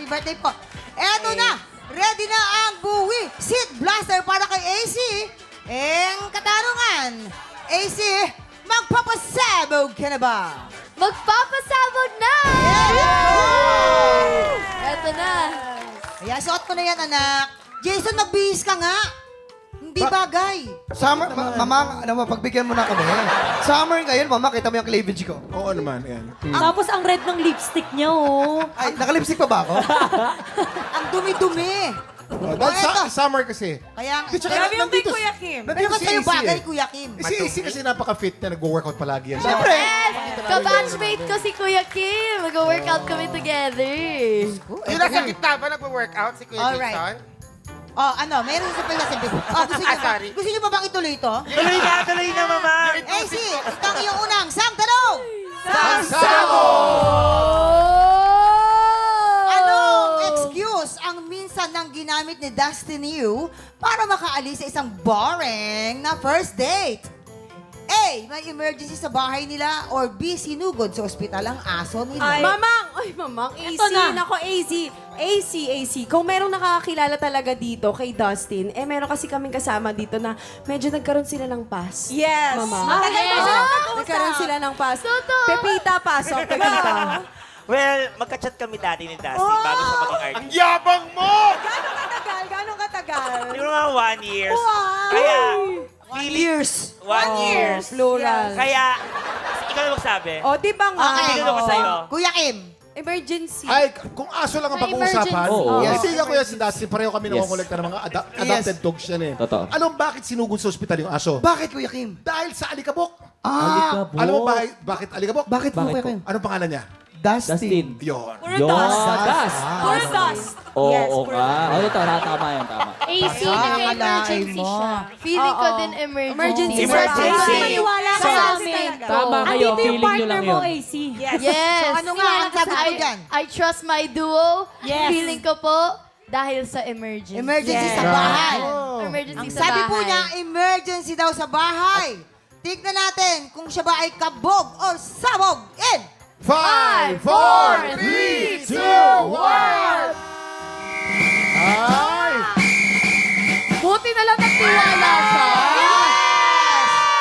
Happy birthday po. Eto na, ready na ang buwi seat blaster para kay AC. Ang katanungan, AC, magpapasabog ka na ba? Magpapasabog na! Yeah! Eto na. Kaya suot mo na yan, anak. Jason, magbihis ka nga. Hindi bagay. Summer, ma- mama, ano mo, pagbigyan mo na kami. Summer ngayon, mama, kita mo yung cleavage ko. Oo naman, yan. Tapos ang red ng lipstick niya, oh. Ay, nakalipstick pa ba ako? Ang dumi-dumi. Oh, dahil Oh, sa- summer kasi. Kaya, Di, tsaka Grabe yung kay nandito- Kuya Kim. Pero nandito ba't si kayo AC bagay, eh. Kuya Kim? Si AC kasi napaka-fit na nag-workout palagi yan. Siyempre. Yes! Kabatchmate ko si Kuya Kim. Mag-workout kami together. Yung nasa gitna ba nagwo-workout si Kuya Alright. Jason? Oh, ano, meron sa pala sabi. Oh, gusto niyo Ah, ba? sorry. Gusto niyo ba bang ituloy ito? Tuloy na, tuloy na, mama! AC, ito ang iyong unang sang tanong. Oh! Anong excuse ang minsan nang ginamit ni Dustin Yu para makaalis sa isang boring na first date? A. May emergency sa bahay nila or B. Sinugod sa ospital ang aso nila. Mamang! Ay, mamang. AC. Ito na. Nako, AC. AC, AC. Kung merong nakakakilala talaga dito kay Dustin, eh meron kasi kaming kasama dito na medyo nagkaroon sila ng pass. Yes. Mama. Matagal na sila nag-uusap. Nagkaroon sila ng pass. Totoo. Pepita, pasok. Pepita. Well, magka-chat kami dati ni Dustin bago siya maging artist. Ang yabang mo! Gano'ng katagal? Gano'ng katagal? Yung mga one years. Wow! Kaya, One years. one years. Plural. Kaya, ikaw na magsabi. O, di ba nga? Okay. Sino naman sa'yo? Kuya Kim. Emergency. Ay, kung aso lang ang May pag-uusapan, emergency. Oo. yes. Yes. hindi ka kuya si Dusty, pareho kami Yes. nangungulikta ng mga ada- adopted dogs yan eh. Totoo. Alam bakit sinugod sa ospital yung aso? Bakit, Kuya Kim? Dahil sa alikabok. Ah, Alam mo bakit, bakit alikabok? bakit po, Bakit Kuya po? Kim? Anong pangalan niya? Dustin. Dustin. Yon. Yun, dust. Puro dust. Oo, Yes, oo puro ka. Oo, tama, tama yan, tama. AC, Ah, naka-emergency mo. siya. Feeling ko din emergency. Emergency. Emergency. Maniwala ka Sa amin. Tama kayo, Andito yung feeling nyo partner lang mo, yun. AC. Yes. So, ano nga ang sagot mo I- dyan? I trust my duo. Yes. Feeling ko po, dahil sa emergency. Emergency Yes. sa bahay. Emergency Ang sa sabi bahay. po niya, emergency daw sa bahay. Tignan natin kung siya ba ay kabog or sabog. In! Five, four, three, two, one! Ay! Buti na lang nagtiwala siya.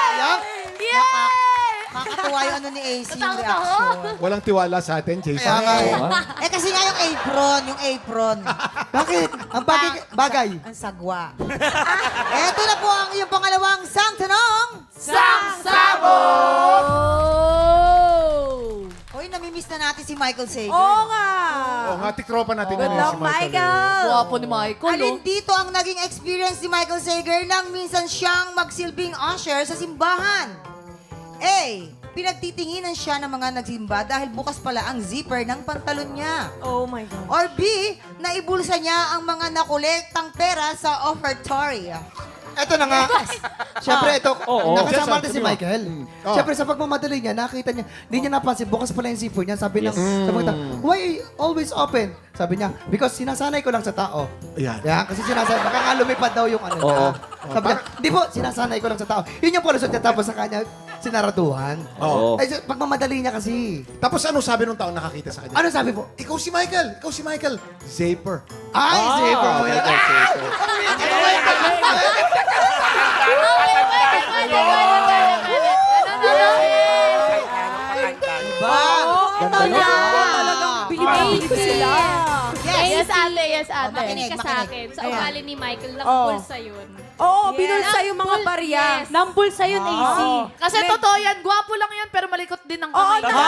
Ayan. Yay! Makakatuwa yung ano ni AC yung reaction. Walang tiwala sa atin, Jason. Kaya nga eh. Oo, ah. Eh kasi nga yung apron, yung apron. Bakit? Ang bagay, bagay. Ang sagwa. Eto na po ang iyong pangalawang sang tanong. Michael Sager. Oo nga. Oo nga, tikropa natin Good yan eh, luck, si Michael. Michael. Guwapo ni Michael, Alin oh. dito ang naging experience ni Michael Sager nang minsan siyang magsilbing usher sa simbahan? A. Pinagtitinginan siya ng mga nagsimba dahil bukas pala ang zipper ng pantalon niya. Oh my God. Or B. Naibulsa niya ang mga nakolektang pera sa offertory. Eto na nga. Siyempre, ito, Oo. nakasama natin si mo. Michael. Oh. Siyempre, sa pagmamadali niya, nakita niya, hindi niya napansin, bukas pala yung zipper niya. Sabi ng, sabi ng, why always open? Sabi niya, because sinasanay ko lang sa tao. Ayan. Yeah, kasi sinasanay, baka nga lumipad daw yung ano niya. Oo. Sabi niya, di po, sinasanay ko lang sa tao. Yun yung pulusot niya, tapos sa kanya, sinaraduhan. Oo. Ay, so, pagmamadali niya kasi. Tapos ano sabi nung taong nakakita sa kanya? Ano sabi po? Ikaw si Michael! Ikaw si Michael! Zaper. Ay, zipper mo yan. Ito na! Talagang bilib-bilib sila. Yes, ate, yes, ate. Makinig, ka sa makinig. akin. Sa Ayan. ugali ni Michael, lang Oh. pulsa yun. Oo, binulsa yung mga barya. Nambulsa yun, AC. Kasi totoo yan, gwapo lang yan, pero malikot din ang Oo, kamay. na.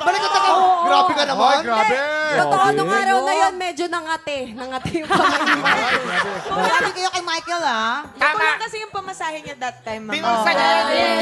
Balik ka. Grabe ka Ay, naman. grabe! Totoo, nung araw na yon medyo nangate. Nangate yung kamay ni Michael. Grabe kayo kay Michael, ah. Tama. kasi yung pamasahe niya that time, Binulsa niya yan.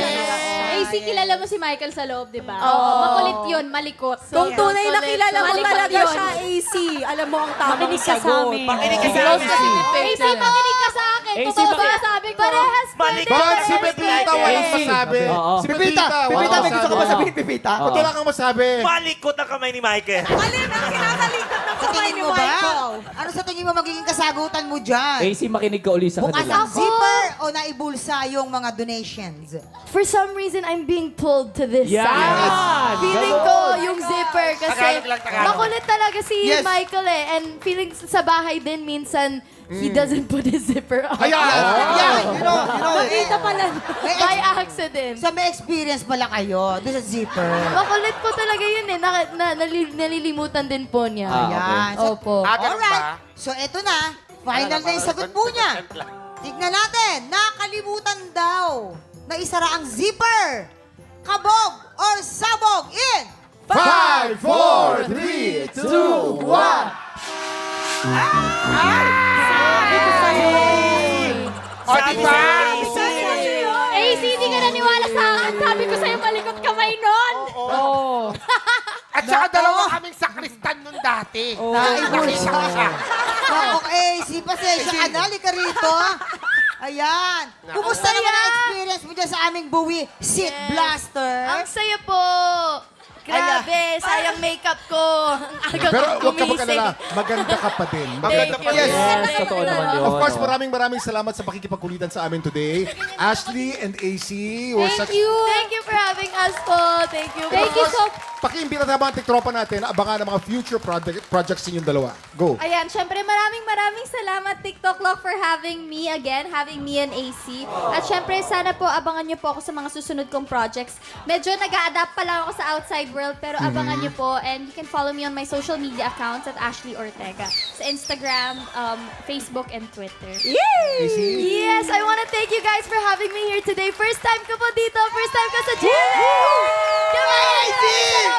AC, kilala mo si Michael sa loob, di ba? Oo. Makulit yun, malikot. Kung tunay na kilala mo Malikot talaga yun. siya, AC, alam mo ang tamang Makinig ka sa sagot. amin. Makinig ka sa Close kasi amin. ni AC, makinig ka sa akin. AC, Totoo ba maki- sabi ko? Parehas pwede. Bakit si Pepita walang masabi? Oo. Si Pipita, Pipita, may gusto ka ba sabihin, Pipita? Ba't wala kang masabi? Malikot ang kamay ni Michael. Alin ang kinakalikot ng tingin mo ba? Ano sa tingin mo magiging kasagutan mo dyan? AC, makinig ka uli sa Bukas kanila. ang zipper o naibulsa yung mga donations? For some reason, I'm being pulled to this Yan! side. Feeling ko, yung zipper zipper kasi Tagalog lang, Tagalog. makulit talaga si Yes. Michael eh. And feeling sa bahay din minsan, he Mm. doesn't put his zipper on. Ayan! Yeah, you know, you know. Kita pala. May, By ex- accident. so may experience pala kayo doon sa zipper. Makulit po talaga yun eh. Na, nali- nalilimutan din po niya. Ah, Ayan. So, Opo. Ah, ganun ba? alright. So, eto na. Final na yung sagot po niya. Tignan natin. Nakalimutan daw na isara ang zipper. Kabog or sabog in Five, four, three, two, one. O, di ba? AC, hindi ka naniwala sa akin. Sabi ko sa'yo, malikot kamay nun. At saka dalawa kaming dati. Nakita ko siya. Okay, si pasensya ka na. Rito. Ayan. Kumusta Ang naman ang experience mo dyan sa aming buwi seat Yes. blaster? Ang saya po. Grabe, sayang makeup ko. Ang aga Pero kong huwag ka gumising. mag-alala, maganda ka pa din. Maganda Thank pa you. rin. Yes, totoo naman yun. Of course, oh. maraming maraming salamat sa pakikipagkulitan sa amin today. Ashley and AC were Thank such... you. Thank you for having us po. Thank you. Thank you so Pakiimbita na mga tiktropa natin, abangan ang mga future project, projects ninyong dalawa. Go! Ayan, syempre maraming maraming salamat TikTok Lock for having me again, having me and AC. At syempre sana po abangan niyo po ako sa mga susunod kong projects. Medyo nag adapt pa lang ako sa outside world pero abangan niyo po and you can follow me on my social media accounts at Ashley Ortega sa Instagram, um, Facebook, and Twitter. Yes, I want to thank you guys for having me here today. First time ko po dito. First time ko sa po. Sobrang welcoming niyo po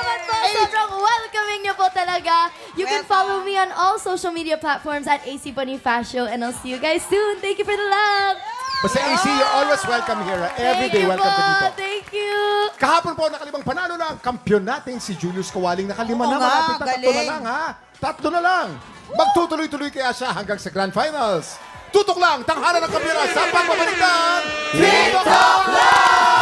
talaga. You can follow me on all social media platforms at AC Bonifacio and I'll see you guys soon. Thank you for the love. Basta AC, you're always welcome here. ah. Every Thank day, you welcome po. ka dito. Thank you. Kahapon po, nakalimang panalo na ang kampiyon natin, si Julius Kawaling. Nakalima Oo na, nga, malapit na tatlo na galing. lang, ha? Tatlo na lang. Magtutuloy-tuloy kaya siya hanggang sa Grand Finals. Tutok lang, tanghalan ng kampiyon sa pagbabalikan. TikTok Live!